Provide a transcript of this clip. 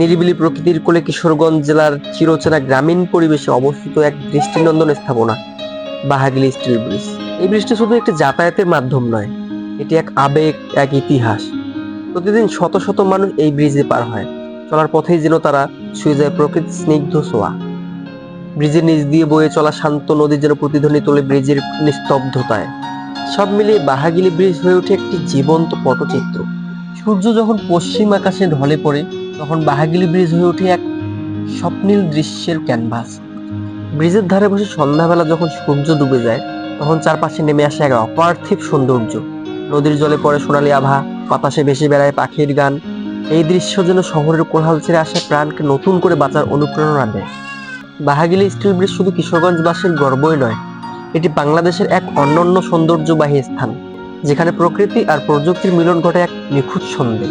নিরিবিলি প্রকৃতির কোলে কিশোরগঞ্জ জেলার চিরচেনা গ্রামীণ পরিবেশে অবস্থিত এক দৃষ্টিনন্দন স্থাপনা, বাহাগিলি স্টিল ব্রিজ। এই ব্রিজটি শুধু একটি যাতায়াতের মাধ্যম নয়, এটি এক আবেগ, এক ইতিহাস। প্রতিদিন শত শত মানুষ এই ব্রিজে পার হয়। চলার পথেই যেন তারা শুয়ে যায় প্রকৃতির স্নিগ্ধ ছোঁয়া। ব্রিজের নিচ দিয়ে বয়ে চলা শান্ত নদী যেন প্রতিধ্বনি তোলে ব্রিজের নিস্তব্ধতায়। সব মিলিয়ে বাহাগিলি ব্রিজ হয়ে ওঠে একটি জীবন্ত পটচিত্র। সূর্য যখন পশ্চিম আকাশে ঢলে পড়ে তখন বাহাগিলি ব্রিজ হয়ে ওঠে এক স্বপ্নীল দৃশ্যের ক্যানভাস। ব্রিজের ধারে বসে সন্ধ্যাবেলা যখন সূর্য ডুবে যায়, তখন চারপাশে নেমে আসে এক অপার্থিব সৌন্দর্য। নদীর জলে পড়ে সোনালি আভা, বাতাসে ভেসে বেড়ায় পাখির গান। এই দৃশ্য যেন শহরের কোলাহল ছেড়ে আসা প্রাণকে নতুন করে বাঁচার অনুপ্রেরণা দেয়। বাহাগিলি স্টিল ব্রিজ শুধু কিশোরগঞ্জবাসীর গর্বই নয়, এটি বাংলাদেশের এক অনন্য সৌন্দর্যবাহী স্থান, যেখানে প্রকৃতি আর প্রযুক্তির মিলন ঘটে এক নিখুঁত ছন্দে